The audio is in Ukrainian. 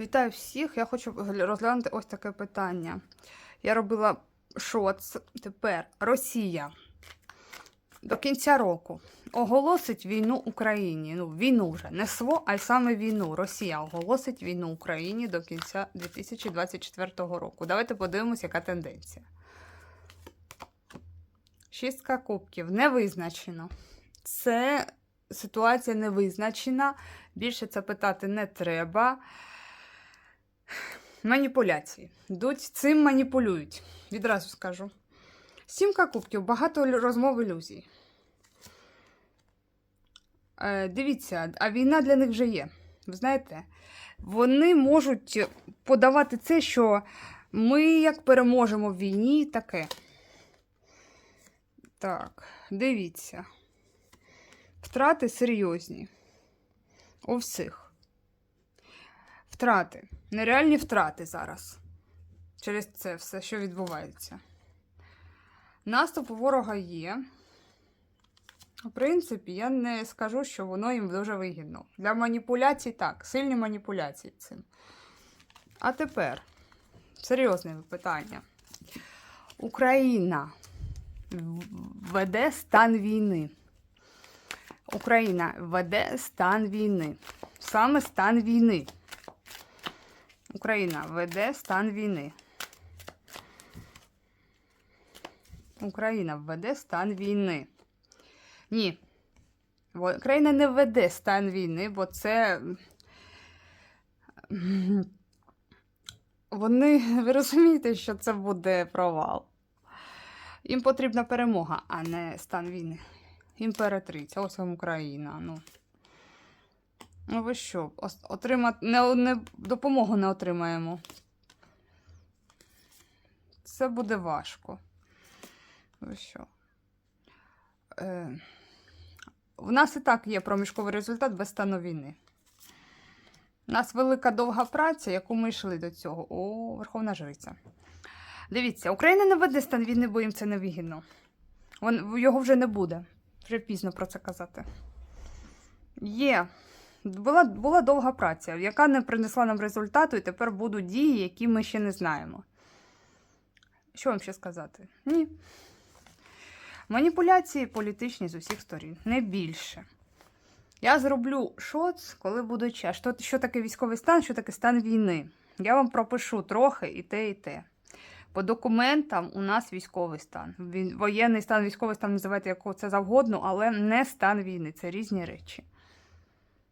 Вітаю всіх! Я хочу розглянути ось таке питання. Я робила шоц. Тепер Росія до кінця року оголосить війну Україні. Ну, війну вже не СВО, а й саме війну. Росія оголосить війну Україні до кінця 2024 року. Давайте подивимося, яка тенденція. Шістка кубків не визначено. Це ситуація не визначена. Більше це питати не треба. Маніпуляції. Йдуть, цим маніпулюють. Відразу скажу. Сімка кубків, багато розмов ілюзій. Е, дивіться, а війна для них вже є. Ви знаєте, вони можуть подавати це, що ми як переможемо в війні, таке. Так, дивіться. Втрати серйозні. У всіх. Втрати. Нереальні втрати зараз. Через це все, що відбувається. Наступ ворога є. В принципі, я не скажу, що воно їм дуже вигідно. Для маніпуляцій так, сильні маніпуляції цим. А тепер серйозне питання. Україна веде стан війни. Україна веде стан війни. Саме стан війни. Україна веде стан війни. Україна введе стан війни. Ні. Україна не введе стан війни, бо це. Вони, ви розумієте, що це буде провал. Їм потрібна перемога, а не стан війни. Імператриця, ось вам Україна. Ну, ну ви що, отримати не, не, допомогу не отримаємо. Це буде важко. Ви що? Е, в нас і так є проміжковий результат без стану війни. У нас велика довга праця, яку ми йшли до цього. О, Верховна Жриця. Дивіться, Україна не веде стан війни, бо їм це не вигідно. Його вже не буде. Вже пізно про це казати. Є. Була, була довга праця, яка не принесла нам результату, і тепер будуть дії, які ми ще не знаємо. Що вам ще сказати? Ні. Маніпуляції політичні з усіх сторін, не більше. Я зроблю шоц, коли буде час. Що, що таке військовий стан, що таке стан війни. Я вам пропишу трохи і те, і те. По документам у нас військовий стан. Воєнний стан, військовий стан називайте як це завгодно, але не стан війни. Це різні речі.